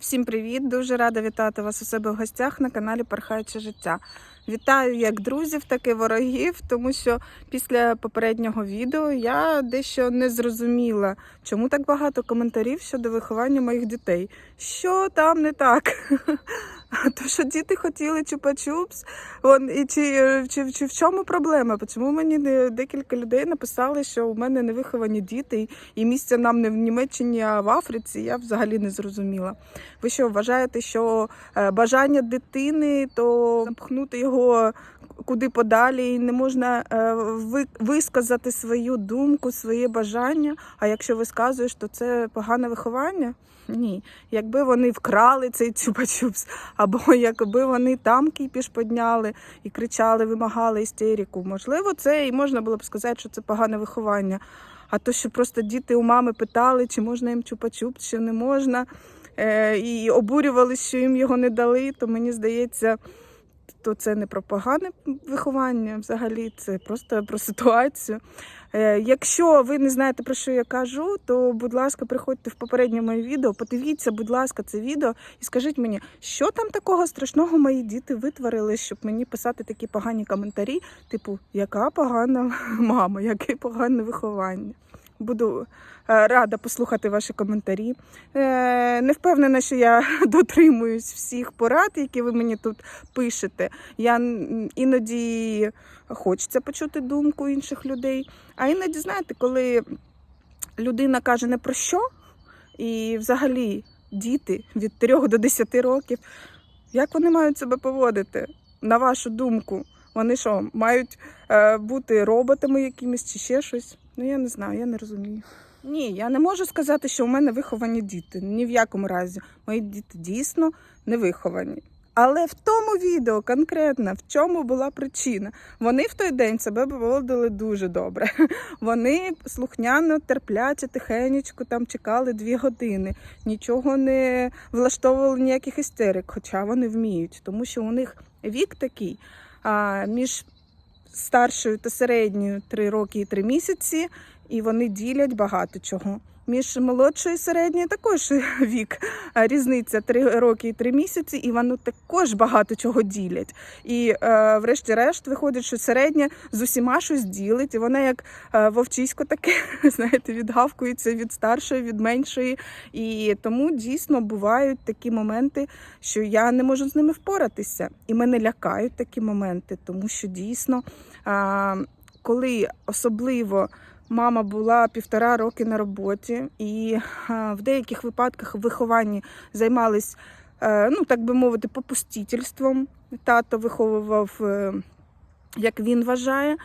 Всім привіт! Дуже рада вітати вас у себе в гостях на каналі Пархаюче життя. Вітаю як друзів, так і ворогів, тому що після попереднього відео я дещо не зрозуміла, чому так багато коментарів щодо виховання моїх дітей. Що там не так? То, що діти хотіли чупа-чупс, і чи, чи, чи в чому проблема? Чому мені декілька людей написали, що у мене не виховані діти, і- місця нам не в Німеччині, а в Африці? Я взагалі не зрозуміла. Ви що вважаєте, що е, бажання дитини, то запхнути його куди подалі, і не можна е, ви- висказати свою думку, своє бажання? А якщо висказуєш, то це погане виховання? Ні. Якби вони вкрали цей чупа-чупс, або якби вони там кіпіш підняли і кричали, вимагали істерику, можливо, це і можна було б сказати, що це погане виховання. А то, що просто діти у мами питали, чи можна їм чупа-чупс, чи не можна, е, і обурювалися, що їм його не дали, то мені здається, то це не про погане виховання взагалі, це просто про ситуацію. Е, Якщо ви не знаєте, про що я кажу, то, будь ласка, приходьте в попереднє моє відео, подивіться, будь ласка, це відео і скажіть мені, що там такого страшного мої діти витворили, щоб мені писати такі погані коментарі, типу, яка погана мама, яке погане виховання. Буду е, рада послухати ваші коментарі. Е, Не впевнена, що я дотримуюсь всіх порад, які ви мені тут пишете. Я іноді хочеться почути думку інших людей. А іноді, знаєте, коли людина каже не про що, і взагалі діти від 3 до 10 років, як вони мають себе поводити, на вашу думку? Вони що, мають е, бути роботами якимись чи ще щось? Ну я не знаю, я не розумію. Ні, я не можу сказати, що у мене виховані діти. Ні в якому разі. Мої діти дійсно не виховані. Але в тому відео конкретно в чому була причина? Вони в той день себе поводили дуже добре. Вони слухняно, терпляче, тихенечко там чекали дві години, нічого не влаштовували ніяких істерик, хоча вони вміють, тому що у них вік такий а, між старшою та середньою 3 роки і 3 місяці, і вони ділять багато чого. Між молодшою і середньою також вік різниця 3 роки і 3 місяці, і вони також багато чого ділять. І е, врешті-решт виходить, що середня з усіма щось ділить, і вона як е, вовчисько таке, знаєте, відгавкується від старшої, від меншої. І тому дійсно бувають такі моменти, що я не можу з ними впоратися. І мене лякають такі моменти, тому що дійсно, а, коли особливо мама була півтора роки на роботі, і в деяких випадках в вихованні займались, е, ну так би мовити, попустительством. Тато виховував. е, Як він вважає,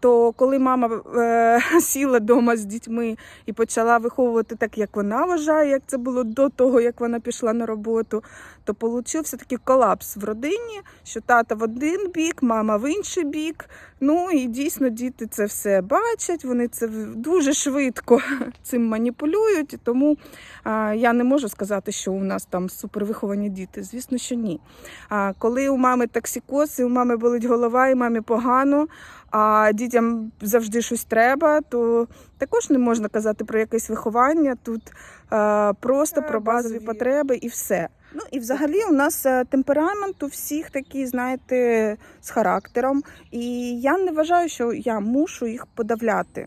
то коли мама е, сіла вдома з дітьми і почала виховувати так, як вона вважає, як це було до того, як вона пішла на роботу, то получився такий колапс в родині, що тата в один бік, мама в інший бік. Ну і дійсно діти це все бачать, вони це дуже швидко цим маніпулюють. Тому а, я не можу сказати, що у нас там супервиховані діти. Звісно, що ні. А коли у мами токсикоз, і у мами болить голова, і мамі погано, а дітям завжди щось треба, то також не можна казати про якесь виховання. Тут а, просто про базові потреби і все. Ну і взагалі у нас е, темперамент у всіх такий, знаєте, з характером. І я не вважаю, що я мушу їх подавляти.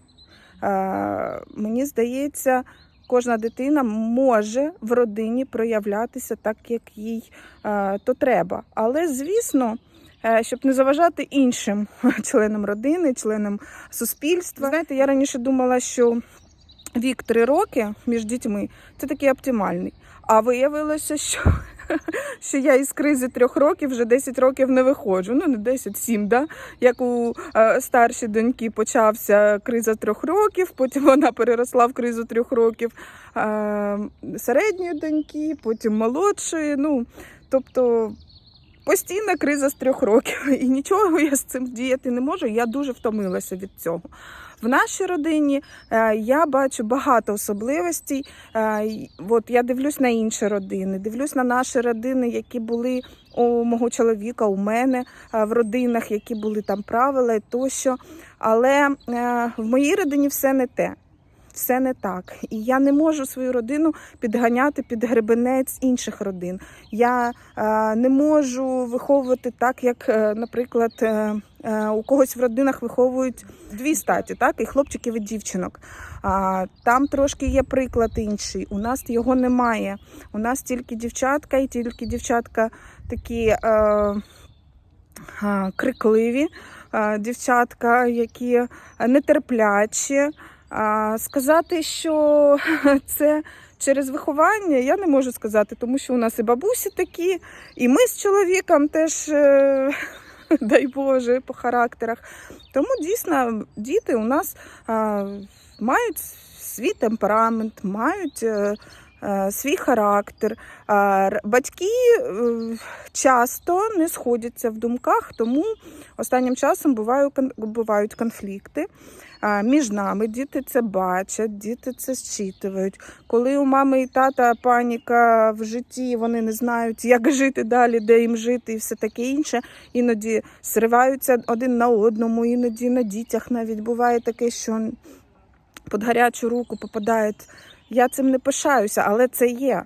Е, мені здається, кожна дитина може в родині проявлятися так, як їй е, то треба. Але, звісно, е, щоб не заважати іншим членам родини, членам суспільства. Знаєте, я раніше думала, що вік 3 роки між дітьми це такий оптимальний. А виявилося, що, що я із кризи трьох років вже 10 років не виходжу. Ну, не 10, 7, да? як у е, старшій доньки почався криза трьох років, потім вона переросла в кризу трьох років е, середньої доньки, потім молодшої. Ну, тобто постійна криза з трьох років. І нічого я з цим діяти не можу. Я дуже втомилася від цього. В нашій родині е, я бачу багато особливостей. Е, От я дивлюсь на інші родини, дивлюсь на наші родини, які були у мого чоловіка, у мене е, в родинах, які були там правила і тощо. Але в моїй родині все не те. Все не так. І я не можу свою родину підганяти під гребенець інших родин. Я е, не можу виховувати так, як, е, наприклад, е, е, у когось в родинах виховують дві статі, так, і хлопчиків і дівчинок. А, там трошки є приклад інший. У нас його немає. У нас тільки дівчатка, і тільки дівчатка такі е, крикливі е, дівчатка, які нетерплячі. Сказати, що це через виховання, я не можу сказати, тому що у нас і бабусі такі, і ми з чоловіком теж, е, дай Боже, по характерах. Тому дійсно діти у нас мають свій темперамент, мають е, свій характер. Батьки е, часто не сходяться в думках, тому останнім часом бувають, конфлікти. Між нами діти це бачать, діти це зчитують. Коли у мами і тата паніка в житті, вони не знають, як жити далі, де їм жити і все таке інше. Іноді зриваються один на одному, іноді на дітях навіть буває таке, що під гарячу руку попадають. Я цим не пишаюся, але це є.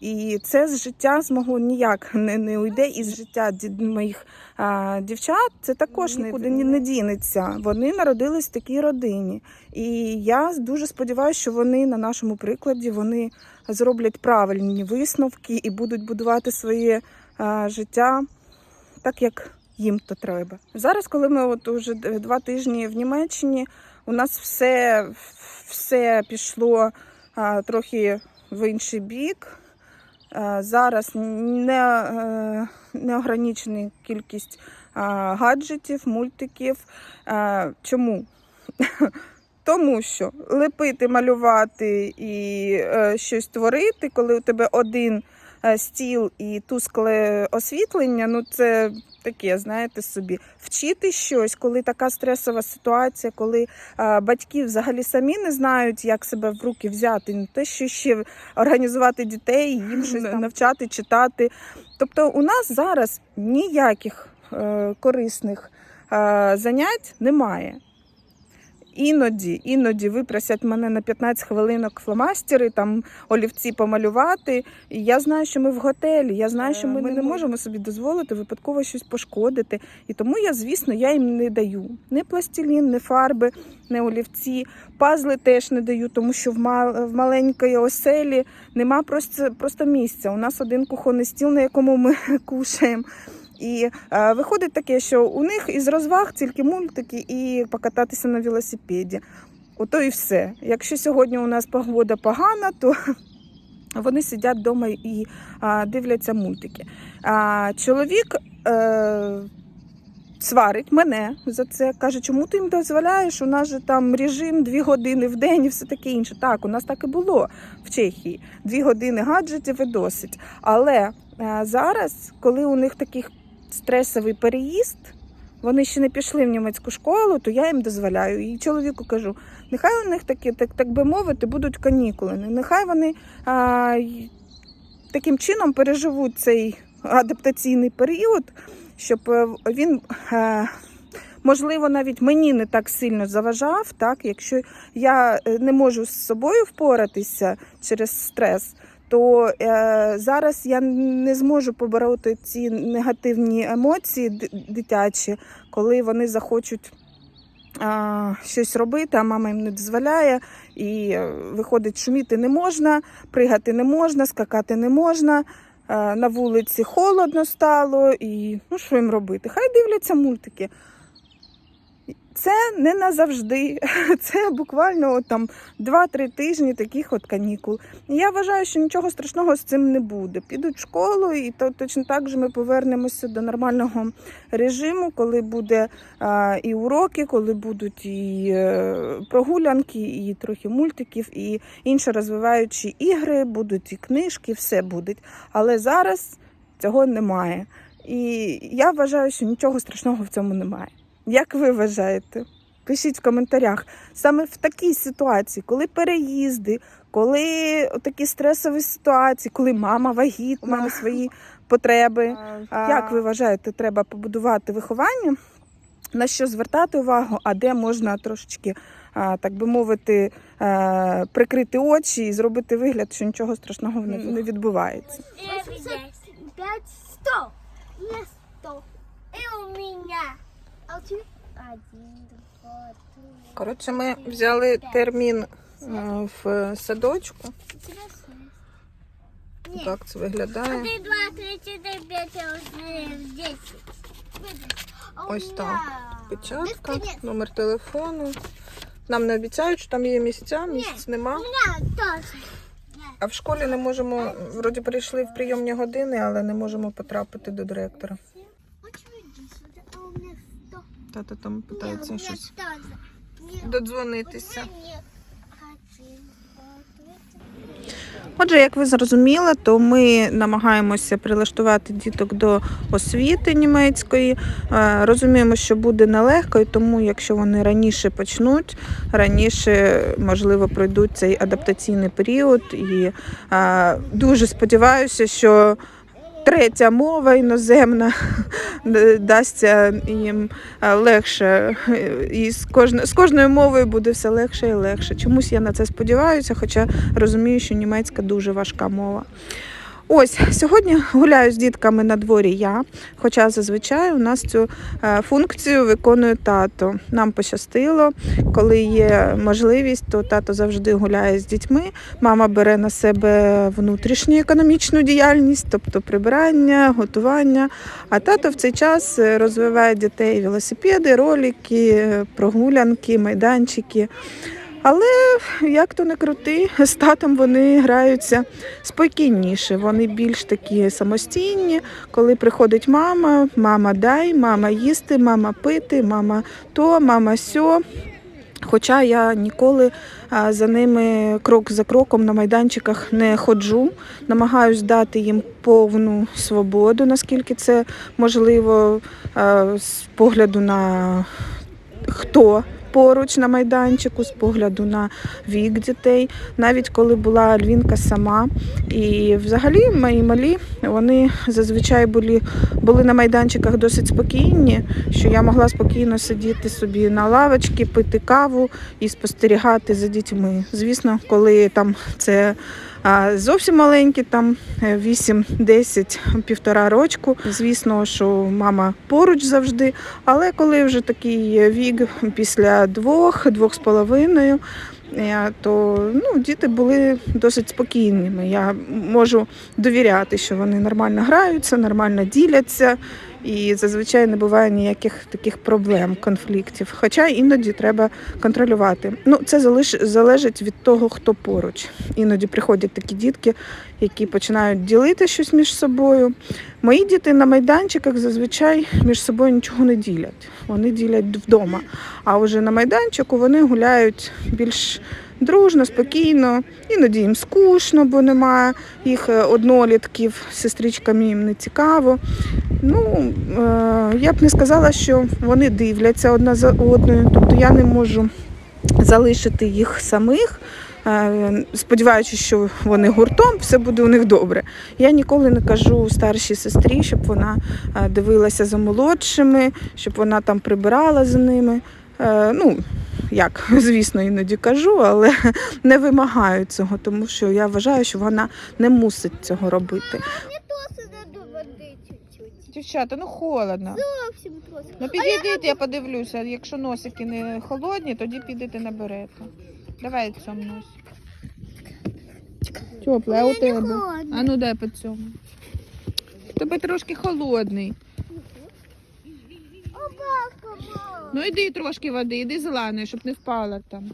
І це з життя з мого ніяк не, не уйде. І з життя моїх а, дівчат це також нікуди не, не дінеться. Вони народились в такій родині. І я дуже сподіваюся, що вони на нашому прикладі вони зроблять правильні висновки і будуть будувати своє а, життя так, як їм то треба. Зараз, коли ми от уже два тижні в Німеччині, у нас все, все пішло трохи в інший бік. Зараз не, е, неограничена кількість гаджетів, мультиків. Чому? Тому що лепити, малювати і е, щось творити, коли у тебе один е, стіл і тускле освітлення, ну це таке, знаєте собі. Вчити щось, коли така стресова ситуація, коли е, батьки взагалі самі не знають, як себе в руки взяти, не те, що ще організувати дітей, їм щось навчати, читати. Тобто, у нас зараз ніяких е, корисних е, занять немає. Іноді, іноді випросять мене на 15 хвилинок фломастери, там олівці помалювати. І я знаю, що ми в готелі. Я знаю, що ми, не можемо собі дозволити випадково щось пошкодити. І тому я, звісно, я їм не даю ні пластилін, ні фарби, ні олівці. Пазли теж не даю, тому що в, мал, в маленькій оселі нема просто, просто місця. У нас один кухонний стіл, на якому ми кушаємо. І е, виходить таке, що у них із розваг тільки мультики і покататися на велосипеді. Ото і все. Якщо сьогодні у нас погода погана, то вони сидять вдома і а, дивляться мультики. А, чоловік е, сварить мене за це. Каже, чому ти їм дозволяєш? У нас же там режим дві години в день і все таке інше. Так, у нас так і було в Чехії. Дві години гаджетів і досить. Але е, зараз, коли у них такий стресовий переїзд, вони ще не пішли в німецьку школу, то я їм дозволяю. І чоловіку кажу: нехай у них такі, так, так би мовити, будуть канікули. Нехай вони а, таким чином переживуть цей адаптаційний період, щоб е, він. е, Можливо, навіть мені не так сильно заважав, так якщо я е, не можу з собою впоратися через стрес, то е, зараз я не зможу побороти ці негативні емоції дитячі, коли вони захочуть щось робити, а мама їм не дозволяє. І е, виходить, шуміти не можна, пригати не можна, скакати не можна. е, На вулиці холодно стало, і ну що їм робити? Хай дивляться мультики. Це не назавжди. Це буквально от там 2-3 тижні таких от канікул. Я вважаю, що нічого страшного з цим не буде. Підуть в школу, і то точно так же ми повернемося до нормального режиму, коли буде а, і уроки, коли будуть і е, прогулянки, і трохи мультиків, і інші розвиваючі ігри, будуть і книжки, все буде. Але зараз цього немає. І я вважаю, що нічого страшного в цьому немає. Як ви вважаєте? Пишіть в коментарях. Саме в такій ситуації, коли переїзди, коли такі стресові ситуації, коли мама вагітна, мама свої потреби. Як ви вважаєте, треба побудувати виховання? На що звертати увагу, а де можна трошечки так би мовити, е, прикрити очі і зробити вигляд, що нічого страшного не, не відбувається. Пять сто. Мне сто. И у меня. Коротше, ми взяли термін е, в садочку. Так це виглядає. Ось так. Печатка, номер телефону. Нам не обіцяють, що там є місця, місць нема. А в школі не можемо, вроді прийшли в прийомні години, але не можемо потрапити до директора. Тата там питається щось тоже. Додзвонитися. Отже, як ви зрозуміли, то ми намагаємося прилаштувати діток до освіти німецької. Е, Розуміємо, що буде нелегко, і тому, якщо вони раніше почнуть, раніше можливо пройдуть цей адаптаційний період. І е, дуже сподіваюся, що третя мова іноземна дасться їм е, легше. І з, кожно, з кожною мовою буде все легше і легше. Чомусь я на це сподіваюся, хоча розумію, що німецька дуже важка мова. Ось сьогодні гуляю з дітками на дворі я, хоча зазвичай у нас цю е, функцію виконує тато. Нам пощастило, коли є можливість, то тато завжди гуляє з дітьми. Мама бере на себе внутрішню економічну діяльність, тобто прибирання, готування. А тато в цей час е, розвиває дітей велосипеди, ролики, прогулянки, майданчики. Але як то не крути, з татом вони граються спокійніше. Вони більш такі самостійні. Коли приходить мама, мама дай, мама їсти, мама пити, мама то, мама сьо. Хоча я ніколи за ними крок за кроком на майданчиках не ходжу, намагаюсь дати їм повну свободу, наскільки це можливо, з погляду на хто поруч на майданчику, з погляду на вік дітей. Навіть коли була Альвінка сама. І взагалі мої малі вони зазвичай були, були на майданчиках досить спокійні, що я могла спокійно сидіти собі на лавочці, пити каву і спостерігати за дітьми. Звісно, коли там це а, зовсім маленькі, там е, 8-10, півтора рочку. Звісно, що мама поруч завжди. Але коли вже такий вік після двох, двох з половиною, е, то ну, діти були досить спокійними. Я можу довіряти, що вони нормально граються, нормально діляться. І зазвичай не буває ніяких таких проблем, конфліктів. Хоча іноді треба контролювати. Ну, це залиш, залежить від того, хто поруч. Іноді приходять такі дітки, які починають ділити щось між собою. Мої діти на майданчиках зазвичай між собою нічого не ділять. Вони ділять вдома. А вже на майданчику вони гуляють більш дружно, спокійно. Іноді їм скучно, бо немає їх е, однолітків, з сестричками їм не цікаво. Ну, е, я б не сказала, що вони дивляться одна за одною, тобто я не можу залишити їх самих. е, Сподіваючись, що вони гуртом, все буде у них добре. Я ніколи не кажу старшій сестрі, щоб вона дивилася за молодшими, щоб вона там прибирала за ними. Ну, як, звісно, іноді кажу, але не вимагаю цього, тому що я вважаю, що вона не мусить цього робити. Дівчата, ну холодно. Просто. Ну підійдіть, я подивлюся. Якщо носики не холодні, тоді підете наберете. Давай цьому носик. Тепле, а у тебе? А ну дай по цьому. Тебе трошки холодний. Ну йди трошки води, йди зеленої, щоб не впала там.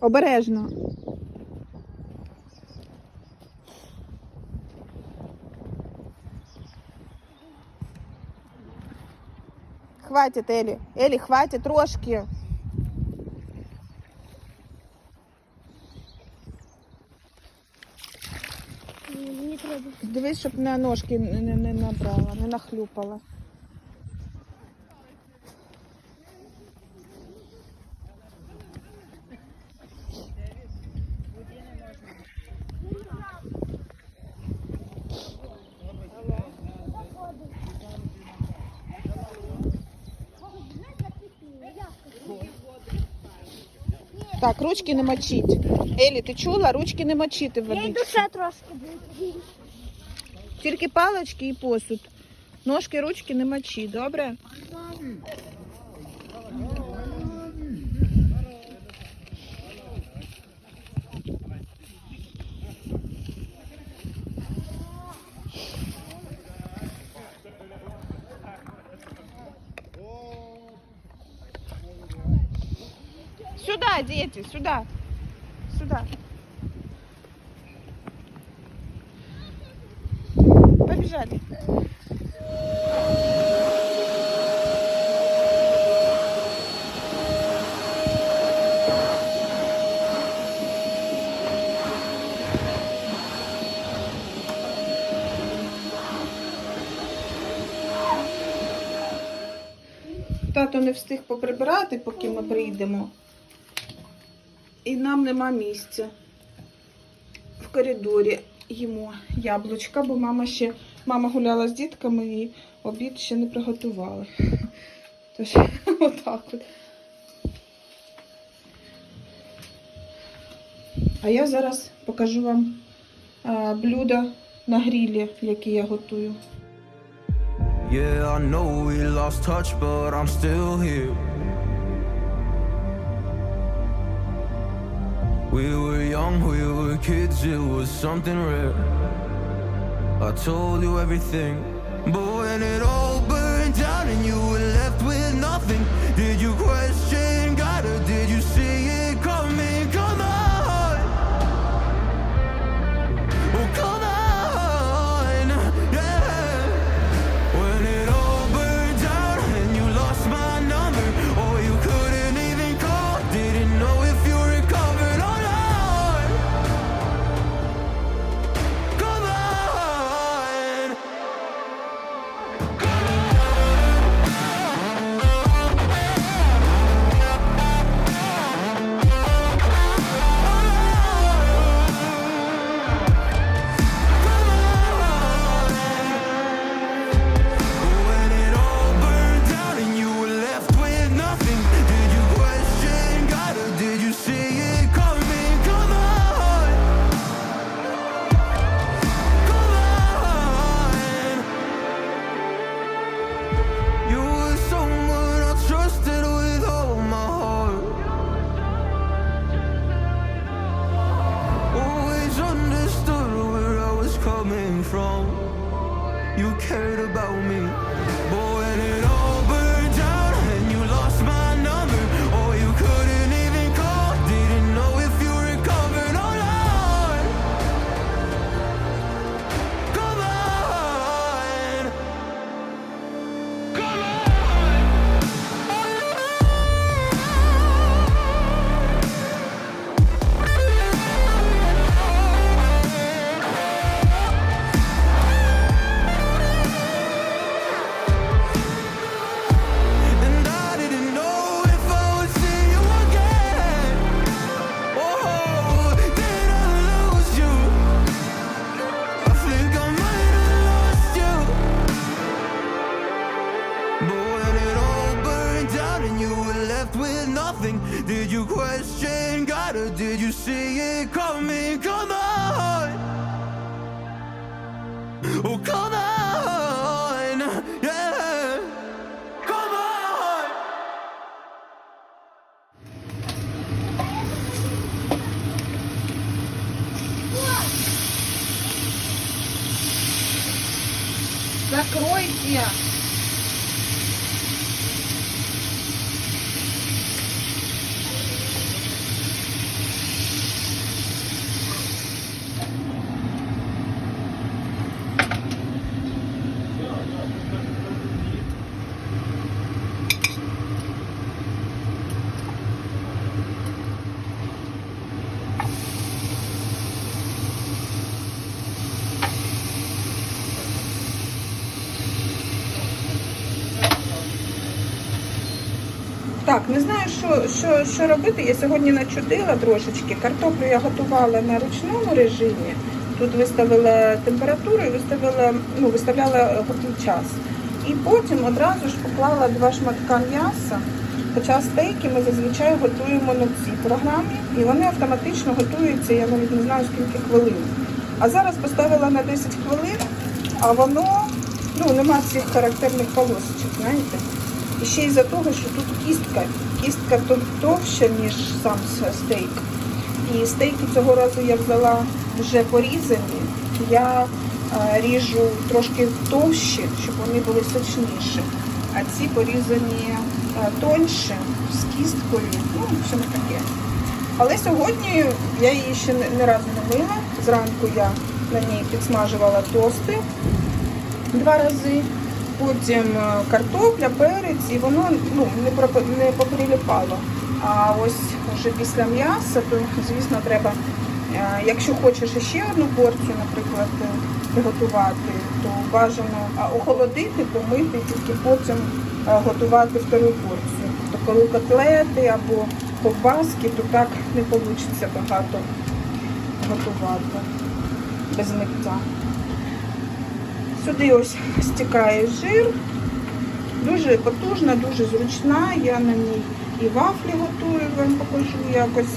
Обережно. Хватит, Елі. Елі, хватит трошки. дивись, щоб на ножки не не набрала, не нахлюпала. Так, ручки не мочіть. Елі, ти чула? Ручки не мочити в водичці. Я йду ще трошки. Тільки палички і посуд. Ножки, ручки не мочі, добре? Сюда, дети, сюда. Сюда. Побежали. Тато не встиг поприбирати, поки ми прийдемо. І нам нема місця. В коридорі їмо яблучка, бо мама ще мама гуляла з дітками і обід ще не приготувала. Тож, отак от. А я зараз покажу вам блюда на грілі, які я готую. Yeah, I know we lost touch, but I'm still here. We were young, we were kids, it was something rare. I told you everything, but when it all burned down and you were left with nothing, cared about me. Закройте! Так, не знаю, що, що, що робити. Я сьогодні начудила трошечки. Картоплю я готувала на ручному режимі. Тут виставила температуру і виставила, ну, виставляла готовий час. І потім одразу ж поклала два шматка м'яса Хоча стейки ми зазвичай готуємо на цій програмі, і вони автоматично готуються, я навіть не знаю скільки хвилин. А зараз поставила на 10 хвилин, а воно ну, нема цих характерних полосочок, знаєте. І ще й за того, що тут кістка. Кістка товща, ніж сам стейк. І стейки цього разу я взяла вже порізані. Я е, ріжу трошки товщі, щоб вони були сочніші. А ці порізані е, тоньше, з кісткою. Ну, не таке. Але сьогодні я її ще не разу не мила. Зранку я на ній підсмажувала тости два рази. Потім е, картопля, перець, і воно ну, не, поприліпало. А ось вже після м'яса, то звісно треба, е, якщо хочеш ще одну порцію, наприклад, приготувати, то бажано охолодити, помити, тільки потім е, готувати втору порцію. Тобто коли котлети або ковбаски, то так не вийде багато готувати без миття. Сюди ось стікає жир. Дуже потужна, дуже зручна. Я на ній і вафлі готую, вам покажу якось.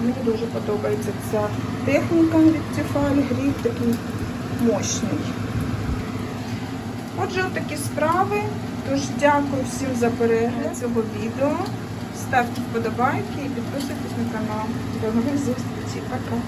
Мені дуже подобається ця техніка від Тефаль. Гріб такий мощний. Отже, такі справи. Тож дякую всім за перегляд цього відео. Ставте вподобайки і підписуйтесь на канал. До нових зустрічей. Пока.